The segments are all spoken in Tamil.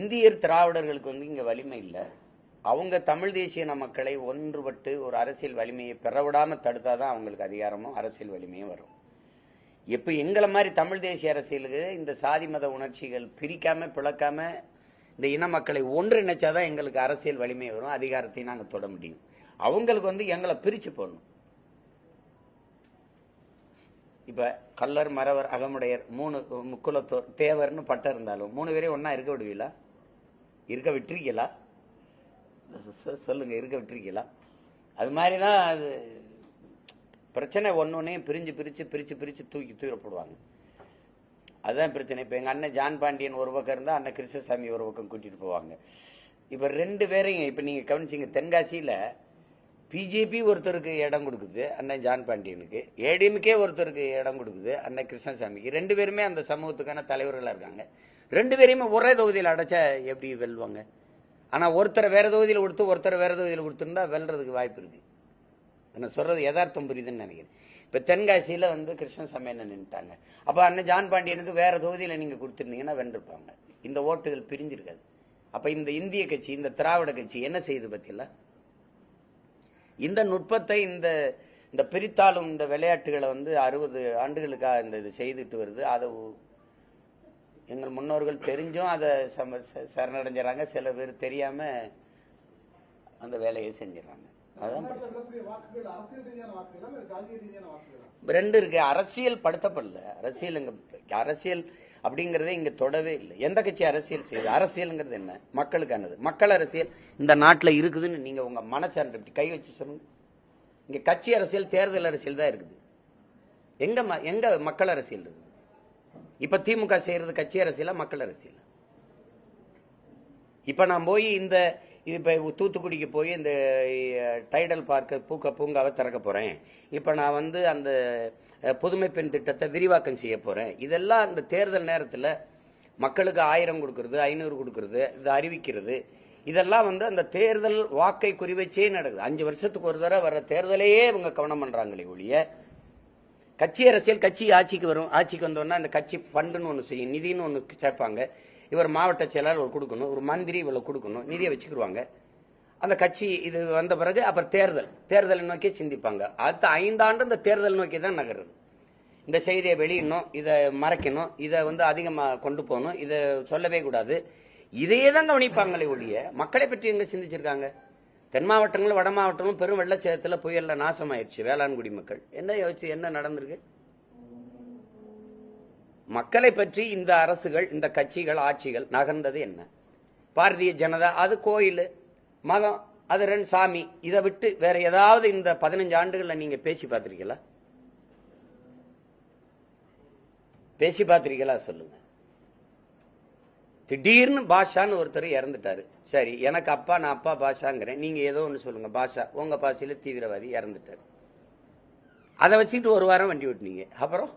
இந்தியர் திராவிடர்களுக்கு வந்து இங்கே வலிமை இல்லை. அவங்க தமிழ் தேசிய மக்களை ஒன்றுபட்டு ஒரு அரசியல் வலிமையை பெறவிடாமல் தடுத்தால் தான் அவங்களுக்கு அதிகாரமும் அரசியல் வலிமையும் வரும். இப்போ எங்களை மாதிரி தமிழ் தேசிய அரசியலுக்கு இந்த சாதி மத உணர்ச்சிகள் பிரிக்காமல் பிளக்காமல் இந்த இன மக்களை ஒன்றிணைச்சாதான் எங்களுக்கு அரசியல் வலிமை வரும் அதிகாரத்தையும் நாங்கள் தொட முடியும். அவங்களுக்கு வந்து எங்களை பிரித்து போடணும். இப்போ கல்லர் மறவர் அகமுடையர் மூணு முக்குலத்தோர் தேவர்னு பட்டம் இருந்தாலும் மூணு பேரையும் ஒன்றா இருக்க விடுவீங்களா? இருக்க விட்டுருக்கீங்களா? சொ- சொல்லுங்க இருக்க விட்டுருக்கீங்களா? அது மாதிரி தான் அது பிரச்சனை ஒன்னொன்னையும் பிரிஞ்சு பிரித்து பிரித்து பிரித்து தூக்கி தூர போடுவாங்க. அதுதான் பிரச்சனை. இப்போ எங்கள் அண்ணன் ஜான் பாண்டியன் ஒரு பக்கம் இருந்தால் அண்ணன் கிருஷ்ணசாமி ஒரு பக்கம் கூட்டிகிட்டு போவாங்க. இப்போ ரெண்டு பேரையும் இப்போ நீங்கள் கவனிச்சீங்க தென்காசியில் பிஜேபி ஒருத்தருக்கு இடம் கொடுக்குது அண்ணன் ஜான் பாண்டியனுக்கு. ஏடிஎம்கே ஒருத்தருக்கு இடம் கொடுக்குது அண்ணன் கிருஷ்ணசாமிக்கு. ரெண்டு பேருமே அந்த சமூகத்துக்கான தலைவர்களாக இருக்காங்க. ரெண்டு பேரையுமே ஒரே தொகுதியில் அடைச்சா எப்படி வெல்வாங்க? ஆனால் ஒருத்தரை வேற தொகுதியில் கொடுத்து ஒருத்தரை வேற தொகுதியில் கொடுத்துருந்தா வெல்றதுக்கு வாய்ப்பு இருக்கு. நான் சொல்றது யதார்த்தம் புரியுதுன்னு நினைக்கிறேன். இப்போ தென்காசியில் வந்து கிருஷ்ணசாமி என்ன நின்றுட்டாங்க அப்போ அண்ணன் ஜான் பாண்டியனுக்கு வேற தொகுதியில் நீங்கள் கொடுத்துருந்தீங்கன்னா வென்றிருப்பாங்க. இந்த ஓட்டுகள் பிரிஞ்சிருக்காது. அப்போ இந்த இந்திய கட்சி இந்த திராவிட கட்சி என்ன செய்யுது பத்தியில இந்த நுட்பத்தை இந்த இந்த பிரித்தாளும் இந்த விளையாட்டுகளை வந்து அறுபது ஆண்டுகளுக்காக இந்த இது செய்துட்டு வருது. அதை எங்கள் முன்னோர்கள் தெரிஞ்சும் அதை சம சரணடைஞ்சிடறாங்க. சில பேர் தெரியாம அந்த வேலையை செஞ்சிடறாங்க. வாக்குகளா ரெண்டு இருக்கு. அரசியல் படுத்தப்படல. அரசியல் இங்க அரசியல் அப்படிங்கறதே இங்க தொடவே இல்லை. எந்த கட்சி அரசியல் செய்யுது? அரசியல்ங்கிறது என்ன? மக்களுக்கானது. மக்கள் அரசியல் இந்த நாட்டுல இருக்குதுன்னு நீங்க உங்க மனச்சான்று இப்படி கை வச்சு சொல்லுங்க. இங்க கட்சி அரசியல் தேர்தல் அரசியல் தான் இருக்குது. எங்க எங்க மக்கள் அரசியல் இருக்குது? இப்ப திமுக செய்யறது கட்சி அரசியலா மக்கள் அரசியல்? இப்ப நான் போய் இந்த இது இப்ப தூத்துக்குடிக்கு போய் இந்த டைடல் பார்க்க பூக்க பூங்காவை திறக்க போறேன். இப்ப நான் வந்து அந்த புதுமை பெண் திட்டத்தை விரிவாக்கம் செய்ய போறேன். இதெல்லாம் அந்த தேர்தல் நேரத்தில் மக்களுக்கு ஆயிரம் கொடுக்கறது ஐநூறு கொடுக்கறது இது அறிவிக்கிறது. இதெல்லாம் வந்து அந்த தேர்தல் வாக்கை குறிவச்சே நடக்குது. அஞ்சு வருஷத்துக்கு ஒரு தடவை வர தேர்தலையே இவங்க கவனம் பண்றாங்களே ஒழிய கட்சி அரசியல் கட்சி ஆட்சிக்கு வரும் ஆட்சிக்கு வந்தோன்னா அந்த கட்சி ஃபண்டுன்னு ஒன்று செய்யும் நிதின்னு ஒன்று சேர்ப்பாங்க. இவர் மாவட்ட செயலாளர் ஒரு கொடுக்கணும் ஒரு மந்திரி இவ்வளோ கொடுக்கணும் நிதியை வச்சுக்கிடுவாங்க அந்த கட்சி இது வந்த பிறகு அப்புறம் தேர்தல் தேர்தலை நோக்கி சிந்திப்பாங்க. அடுத்த ஐந்தாண்டு இந்த தேர்தல் நோக்கி தான் நகருது. இந்த செய்தியை வெளியிடணும் இதை மறைக்கணும் இதை வந்து அதிகமாக கொண்டு போகணும் இதை சொல்லவே கூடாது. இதையே தான் கவனிப்பாங்களே ஒழிய மக்களை பற்றி எங்கே சிந்திச்சிருக்காங்க? தென் மாவட்டங்களும் வட மாவட்டங்களும் பெரும் வெள்ளச்சேதத்துல புயலில் நாசமாயிருச்சு வேளாண்குடி மக்கள். என்ன யோசிச்சு என்ன நடந்திருக்கு? மக்களை பற்றி இந்த அரசுகள் இந்த கட்சிகள் ஆட்சிகள் நகர்ந்தது என்ன? பாரதிய ஜனதா அது கோயில் மதம் அது ரெண்டு சாமி இதை விட்டு வேற ஏதாவது இந்த பதினஞ்சு ஆண்டுகளில் நீங்க பேசி பார்த்திருக்கீங்களா? பேசி பார்த்துருக்கீங்களா? சொல்லுங்க. திடீர்னு பாஷான்னு ஒருத்தர் இறந்துட்டாரு. சரி எனக்கு அப்பா நான் அப்பா பாஷாங்கிறேன். நீங்க ஏதோ ஒன்று சொல்லுங்க. பாஷா உங்க பாஷையில் தீவிரவாதி இறந்துட்டாரு. அதை வச்சுட்டு ஒரு வாரம் வண்டி ஓட்டுனீங்க. அப்புறம்?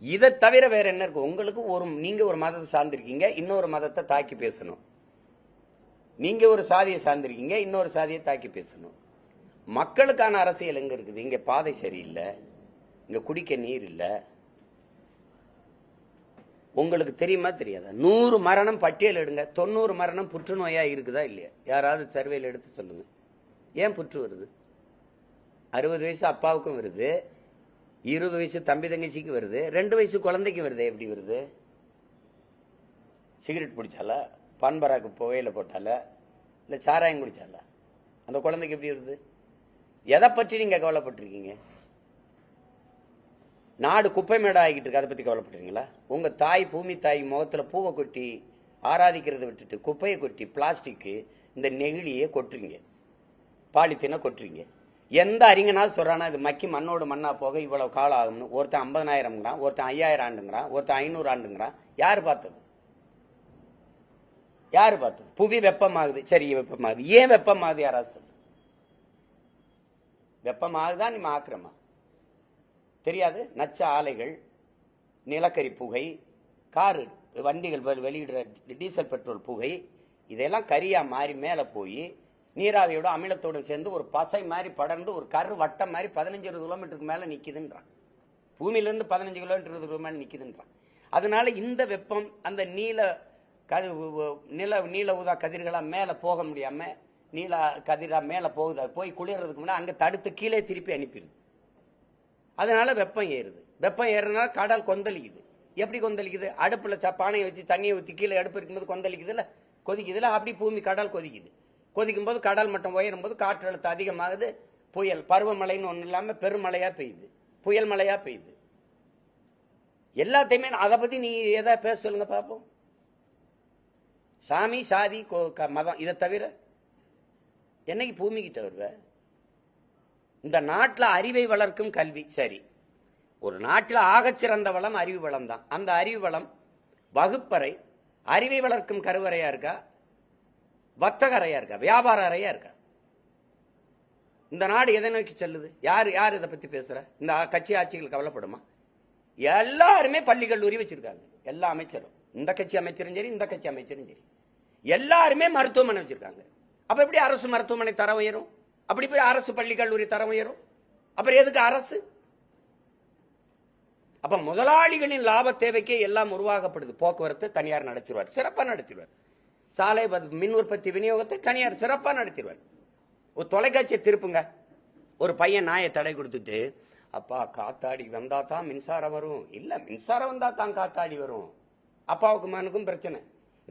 இதை தவிர வேற என்ன இருக்கு? உங்களுக்கு ஒரு நீங்க ஒரு மதத்தை சார்ந்திருக்கீங்க இன்னொரு மதத்தை தாக்கி பேசணும். நீங்க ஒரு சாதியை சார்ந்திருக்கீங்க இன்னொரு சாதியை தாக்கி பேசணும். மக்களுக்கான அரசியல் எங்க இருக்குது? இங்க பாதை சரியில்லை. இங்க குடிக்க நீர் இல்லை. உங்களுக்கு தெரியுமா தெரியாதா? நூறு மரணம் பட்டியல் எடுங்க. தொண்ணூறு மரணம் புற்றுநோயா இருக்குதா இல்லையா? யாராவது சர்வேல எடுத்து சொல்லுங்க. ஏன் புற்று வருது? அறுபது வயசு அப்பாவுக்கும் வருது. இருபது வயசு தம்பி தங்கச்சிக்கு வருது. ரெண்டு வயசு குழந்தைக்கு வருது? எப்படி வருது? சிகரெட் பிடிச்சாலா? பண்பராக்கு புகையில போட்டால? இல்ல சாராயம் குடிச்சாலா? அந்த குழந்தைக்கு எப்படி வருது? எதை பற்றி நீங்க கவலைப்பட்டிருக்கீங்க? நாடு குப்பை மேடம் ஆகிட்டு இருக்கு அதை பத்தி கவலைப்படுறீங்களா? உங்க தாய் பூமி தாய் முகத்துல பூவை கொட்டி ஆராதிக்கிறதை விட்டுட்டு குப்பையை கொட்டி பிளாஸ்டிக்கு இந்த நெகிழியை கொட்டுறீங்க. பாலித்தீனை கொட்டுறீங்க. எந்த அறிஞனாவது சொல்கிறானா இது மக்கி மண்ணோடு மண்ணா போக இவ்வளோ காலம் ஆகும்னு. ஒருத்தன் ஐம்பதனாயிரம்ங்கிறான் ஒருத்தன் ஐயாயிரம் ஆண்டுங்கிறான் ஒருத்தன் ஐநூறு ஆண்டுங்கிறான். யார் பார்த்தது? யார் பார்த்தது? புவி வெப்பமாகுது. சரி வெப்பமாகுது. ஏன் வெப்பமாகுது? யாராவது சொல்லு. வெப்பமாகுதான் நீ ஆக்கிரமா? தெரியாது. நச்ச ஆலைகள் நிலக்கரி புகை காரு வண்டிகள் வெளியிடுற டீசல் பெட்ரோல் புகை இதெல்லாம் கரியாக மாறி மேலே போய் நீராவியோட அமிலத்தோடு சேர்ந்து ஒரு பசை மாதிரி படர்ந்து ஒரு கரு வட்டம் மாதிரி பதினஞ்சு இருபது கிலோமீட்டருக்கு மேலே நிற்கிதுன்றான் பூமியிலேருந்து பதினஞ்சு கிலோமீட்டர் இருபது மேலே நிக்குதுன்றான். அதனால இந்த வெப்பம் அந்த நீல கதி நில நீல ஊதா கதிர்களாக மேலே போக முடியாமல் நீல கதிராக மேலே போகுது. அது போய் குளிர்றதுக்கு முன்னாடி அங்கே தடுத்து கீழே திருப்பி அனுப்பிடுது. அதனால வெப்பம் ஏறுது. வெப்பம் ஏறுறதுனால கடல் கொந்தளிக்குது. எப்படி கொந்தளிக்குது? அடுப்புல ச- பானையை வச்சு தண்ணியை ஊற்றி கீழே அடுப்பு இருக்கும்போது கொந்தளிக்குதுல்ல? கொதிக்குதுல அப்படி பூமி கடல் கொதிக்குது. கொதிக்கும் போது கடல் மட்டம் உயரும் போது காற்றழுத்தம் அதிகமாகுது. புயல் பருவமழைன்னு ஒன்றும் இல்லாமல் பெருமழையா பெய்யுது. புயல் மழையா பெய்யுது. எல்லாத்தையுமே அதை பத்தி நீ எதா பேச சொல்லுங்க பார்ப்போம் சாமி சாதி கோ- க- மதம் இதை தவிர என்னைக்கு பூமிக்கிட்ட வருவேன் இந்த நாட்டில் அறிவை வளர்க்கும் கல்வி. சரி. ஒரு நாட்டில் ஆகச்சிறந்த வளம் அறிவு வளம் தான் அந்த அறிவு வளம் வகுப்பறை அறிவை வளர்க்கும் கருவறையா இருக்கா? வர்த்தக அறையா இருக்கா? வியாபார அறையா இருக்கா? இந்த நாடு எதை நோக்கி செல்லுது? யார் யார் இதை பத்தி பேசுற? இந்த கட்சி ஆட்சிகள் கவலைப்படுமா? எல்லாருமே பள்ளி கல்லூரி வச்சிருக்காங்க. எல்லா அமைச்சரும். இந்த கட்சி அமைச்சரும் சரி இந்த கட்சி அமைச்சரும் சரி. எல்லாருமே மருத்துவமனை வச்சிருக்காங்க. அப்ப எப்படி அரசு மருத்துவமனை தர உயரும்? அப்படி போய் அரசு பள்ளி கல்லூரி தரம் உயரும். அப்புறம் எதுக்கு அரசு? அப்ப முதலாளிகளின் லாப தேவைக்கே எல்லாம் உருவாக்கப்படுது போக்குவரத்து தனியார் நடத்திடுவார் சிறப்பாக நடத்திடுவார். சாலை மின் உற்பத்தி விநியோகத்தை தனியார் சிறப்பாக நடத்திடுவார். ஒரு தொலைக்காட்சியை திருப்புங்க. ஒரு பையன் நாயை தடை கொடுத்துட்டு அப்பா காத்தாடி வந்தா தான் மின்சாரம் வரும். இல்லை மின்சாரம் வந்தா தான் காத்தாடி வரும். அப்பாவுக்கு மகனுக்கும் பிரச்சனை.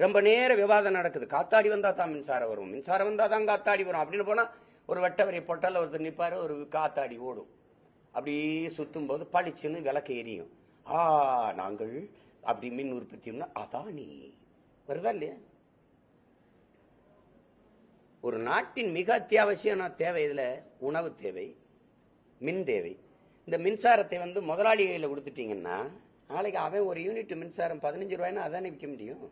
ரொம்ப நேரம் விவாதம் நடக்குது. காத்தாடி வந்தா தான் மின்சாரம் வரும். மின்சாரம் வந்தா தான் காத்தாடி வரும். அப்படின்னு போனா ஒரு வெட்டவரி போட்டால் ஒருத்தர் நிற்பார் ஒரு காத்தாடி ஓடும். அப்படியே சுற்றும் போது பளிச்சுன்னு விளக்கு எரியும். ஆ நாங்கள் அப்படி மின் உற்பத்தினா அதானி வருதா இல்லையா? ஒரு நாட்டின் மிக அத்தியாவசியமான தேவை இதில் உணவு தேவை மின் தேவை. இந்த மின்சாரத்தை வந்து முதலாளி கையில் கொடுத்துட்டீங்கன்னா நாளைக்கு அவன் ஒரு யூனிட் மின்சாரம் பதினஞ்சு ரூபாய்னா அதானே விற்க முடியும்?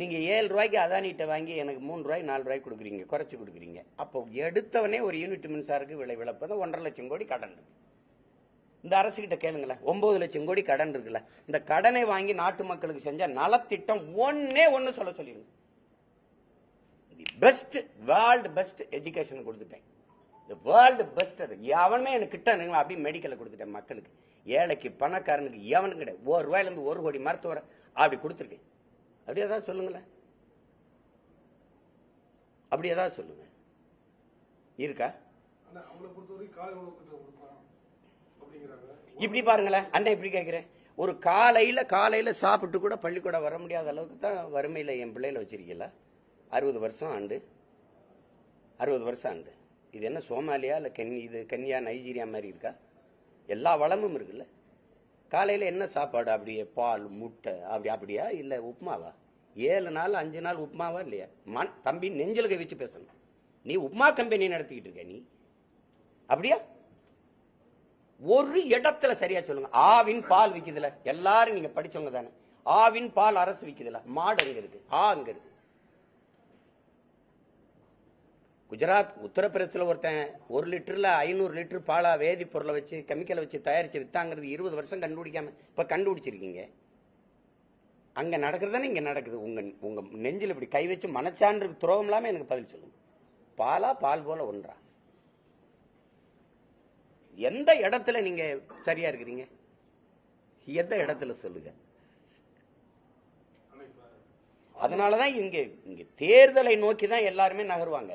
நீங்கள் ஏழு ரூபாய்க்கு அதானிட்ட வாங்கி எனக்கு மூணு ரூபாய் நாலு ரூபாய்க்கு கொடுக்குறீங்க குறைச்சி கொடுக்குறீங்க. அப்போ எடுத்தவனே ஒரு யூனிட் மின்சாருக்கு விலை விளப்பது ஒன்றரை லட்சம் கோடி கடன் இருக்கு. இந்த அரசுகிட்ட கேளுங்களேன் ஒன்பது லட்சம் கோடி கடன் இருக்குல்ல இந்த கடனை வாங்கி நாட்டு மக்களுக்கு செஞ்ச நலத்திட்டம் ஒன்னே ஒன்று சொல்ல சொல்லிருங்க the best world best education கொடுத்துட்டேன். தி வேர்ல்டு பெஸ்ட் அது. எவனுமே எனக்கு கிட்ட இருந்தீங்களா அப்படியே மெடிக்கலை கொடுத்துட்டேன் மக்களுக்கு. ஏழைக்கு பணக்காரனுக்கு எவனுக்கு கிடையாது. ஒரு ரூபாயிலேருந்து ஒரு கோடி மருத்துவரை அப்படி கொடுத்துருக்கேன். அப்படி ஏதாவது சொல்லுங்களேன். அப்படி ஏதாவது சொல்லுங்க. இருக்கா? இப்படி பாருங்களேன். அண்ணன் இப்படி கேட்கிறேன். ஒரு காலையில காலையில சாப்பிட்டு கூட பள்ளிக்கூடம் வர முடியாத அளவுக்கு தான் வறுமையில என் பிள்ளைகளை வச்சிருக்கீங்களா? அறுபது வருஷம் ஆண்டு. அறுபது வருஷம் ஆண்டு. இது என்ன சோமாலியா இல்ல கென் இது கென்யா நைஜீரியா மாதிரி இருக்கா? எல்லா வளமும் இருக்குல்ல? காலையில என்ன சாப்பாடு? அப்படியே பால் முட்டை அப்படி அப்படியா? இல்லை உப்புமாவா? ஏழு நாள் அஞ்சு நாள் உப்புமாவா இல்லையா? மண் தம்பி நெஞ்சில் வச்சு பேசணும். நீ உப்புமா கம்பெனி நடத்திக்கிட்டு இருக்க நீ. அப்படியா? ஒரு இடத்துல சரியா சொல்லுங்க. ஆவின் பால் விக்குதுல. எல்லாரும் நீங்க படிச்சவங்க தானே. ஆவின் பால் அரசு விக்குதுல. மாடு அங்க இருக்கு. ஆ அங்க இருக்கு. குஜராத் உத்தரப்பிரதேசத்தில் ஒருத்தன் ஒரு லிட்டரில் ஐநூறு லிட்டர் பாலா வேதிப்பொருளை வச்சு கெமிக்கலை வச்சு தயாரிச்சு விற்றாங்கிறது இருபது வருஷம் கண்டுபிடிக்காம இப்போ கண்டுபிடிச்சிருக்கீங்க. அங்கே நடக்கிறது தானே இங்கே நடக்குது? உங்கள் உங்கள் நெஞ்சில் இப்படி கை வச்சு மனச்சான்று துரோகம் இல்லாமல் எனக்கு பதில் சொல்லுங்க. பாலா பால் போல ஒன்றா? எந்த இடத்துல நீங்கள் சரியாக இருக்கிறீங்க? எந்த இடத்துல சொல்லுங்க. ஆனா தான் அதனாலதான் இங்க இங்க தேர்தலை நோக்கி தான் எல்லாருமே நகருவாங்க.